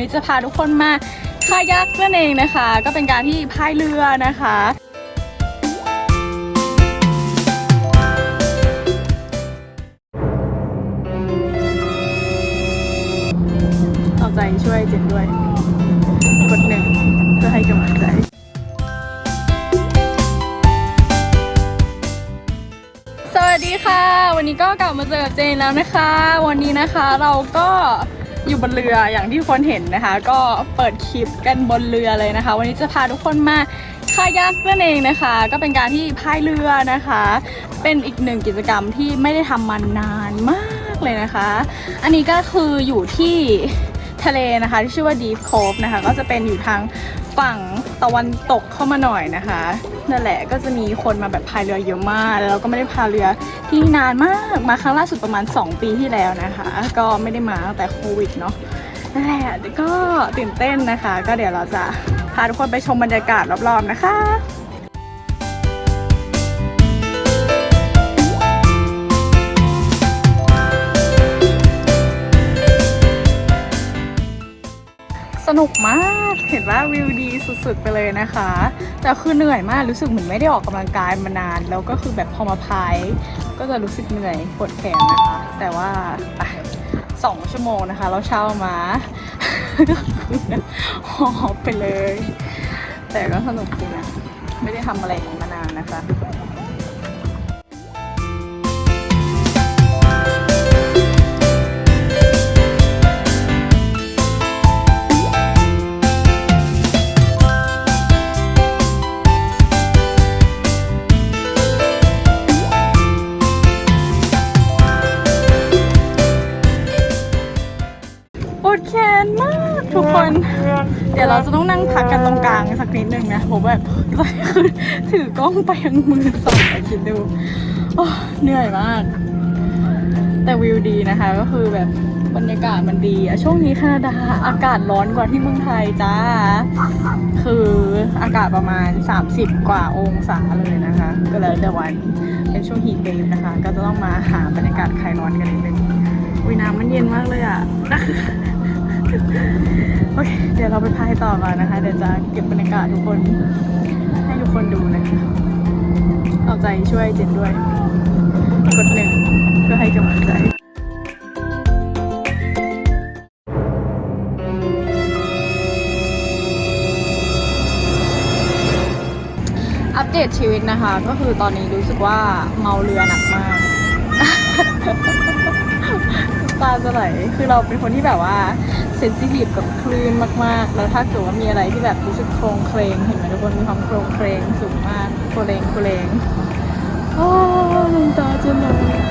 วันนี้จะพาทุกคนมาคายักนั่นเองนะคะ ก็เป็นการที่พายเรือนะคะเอาใจช่วยเจนด้วยกดหนึ่งเพื่อให้กำลังใจสวัสดีค่ะ วันนี้ก็กลับมาเจอกับเจนแล้วนะคะ วันนี้นะคะเราก็ อยู่บนเรืออย่างที่ทุกคนเห็นนะคะ ก็เปิดคลิปกันบนเรือเลยนะคะ วันนี้จะพาทุกคนมาคายักนั่นเองนะคะ ก็เป็นการที่พายเรือนะคะ เป็นอีกหนึ่งกิจกรรมที่ไม่ได้ทำมานานมากเลยนะคะ อันนี้ก็คืออยู่ที่ทะเลนะคะที่ชื่อว่า Deep Cove นะคะ ก็จะเป็นอยู่ทาง ฝั่งตะวันตกเข้ามาหน่อยนะคะนั่นแหละก็จะมีคนมาแบบพายเรือเยอะมาก แล้วก็ไม่ได้พายเรือที่นี่นานมากมาครั้งล่าสุดประมาณ 2 ปีที่แล้วนะคะ ก็ไม่ได้มาตั้งแต่โควิดเนาะนั่นแหละก็ตื่นเต้นนะคะ ก็เดี๋ยวเราจะพาทุกคนไปชมบรรยากาศรอบๆนะคะ สนุกมาก เห็นว่าวิวดีสุดๆไปเลยนะคะ แต่คือเหนื่อยมากรู้สึกเหมือนไม่ได้ออกกำลังกายมานาน แล้วก็คือแบบพอมาพาย ก็จะรู้สึกเหนื่อยปวดแขนนะคะ แต่ว่าสองชั่วโมงนะคะ เราเช่ามาก็คือหอบไปเลย แต่ก็สนุกดีนะไม่ได้ทำอะไรมานานนะคะ ดแขนมากทุกคน เดี๋ยวเราจะต้องนั่งพักกันตรงกลางสักนิดนึงนะผมแบบคือถือกล้องไปยังมือสั่นอะคิดดูโอ้เหนื่อยมาก แต่วิวดีนะคะก็คือแบบบรรยากาศมันดีอะช่วงนี้แคนาดาอากาศร้อนกว่าที่เมืองไทยจ้า คืออากาศประมาณ 30 กว่าองศาเลยนะคะ ก็แล้วแต่วันเป็นช่วงฮีทเวฟนะคะ ก็จะต้องมาหาบรรยากาศคลายร้อนกันนิดนึงวิน้ำมันเย็นมากเลยอะ โอเคเดี๋ยวเราไปพายต่อก่อนนะคะ เดี๋ยวจะเก็บบรรยากาศทุกคน ให้ทุกคนดูนะคะเอาใจช่วยเจนด้วย กดหนึ่งเพื่อให้กำลังใจอัปเดตชีวิตนะคะ ก็คือตอนนี้รู้สึกว่าเมาเรือหนักมากตาจะไหลคือเราเป็นคนที่แบบว่า เซนซิทีฟกับคลื่นมากๆ แล้วถ้าเกิดว่ามีอะไรที่แบบรู้สึกโครงเคลงเห็นไหมทุกคนมีความโครงเคลงสูงมากโคลงโคลงโอ้น้ำตาจะไหลอะ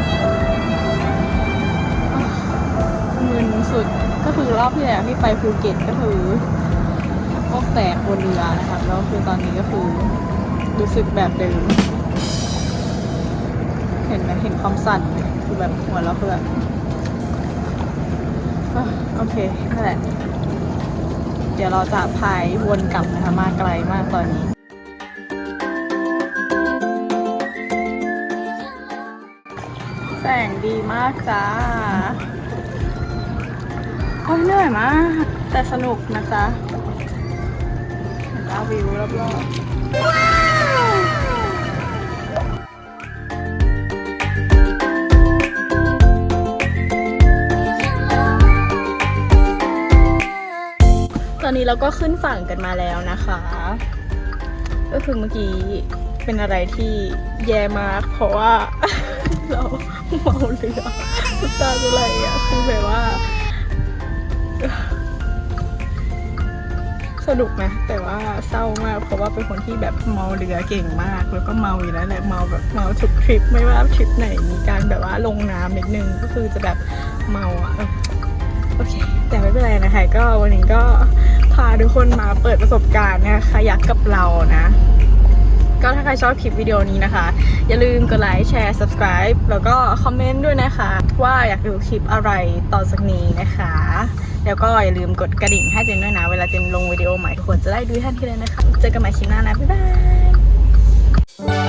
มึนสุดก็คือรอบที่แล้วที่ไปภูเก็ตก็คือพวกแตกบนเรือนะคะแล้วคือตอนนี้ก็คือรู้สึกแบบเดิมเห็นไหมเห็นความสั่นคือแบบหัวเราคือแบบอะ โอเคนั่นแหละ เดี๋ยวเราจะพายวนกลับนะคะมาไกลมากตอนนี้ แสงดีมากจ้าโอ้ยเหนื่อยมาก แต่สนุกนะจ๊ะเห็นแล้ววิวรอบๆ นนี้เราก็ขึ้นฝั่งกันมาแล้วนะคะ ก็คือเมื่อกี้เป็นอะไรที่แย่มาก เพราะว่า เราเมาเรือตาจะไหลอะคือแบบว่า สนุกนะ แต่ว่าเศร้ามาก เพราะว่าเป็นคนที่แบบเมาเรือเก่งมาก แล้วก็เมาอยู่แล้วแหละเมาแบบเมาทุกทริปไม่ว่าทริปไหนมีการแบบว่าลงน้ำนิดนึงก็คือจะแบบเมาอะโอเค แต่ไม่เป็นไรนะคะ ก็วันนี้ก็าทุกคนมาเปิดประสบการณ์นะคะยักกับเรานะ ก็ถ้าใครชอบคลิปวิดีโอนี้นะคะ อย่าลืมกดไลค์แชร์ subscribe แล้วก็คอมเมนต์ด้วยนะคะ ว่าอยากดูคลิปอะไรต่อจากนี้นะคะ แล้วก็อย่าลืมกดกระดิ่งให้เจนด้วยนะ เวลาเจนลงวิดีโอใหม่ทุกคนจะได้ดูทันทีเลยนะคะ เจอกันใหม่คลิปหน้านะ บ๊ายบาย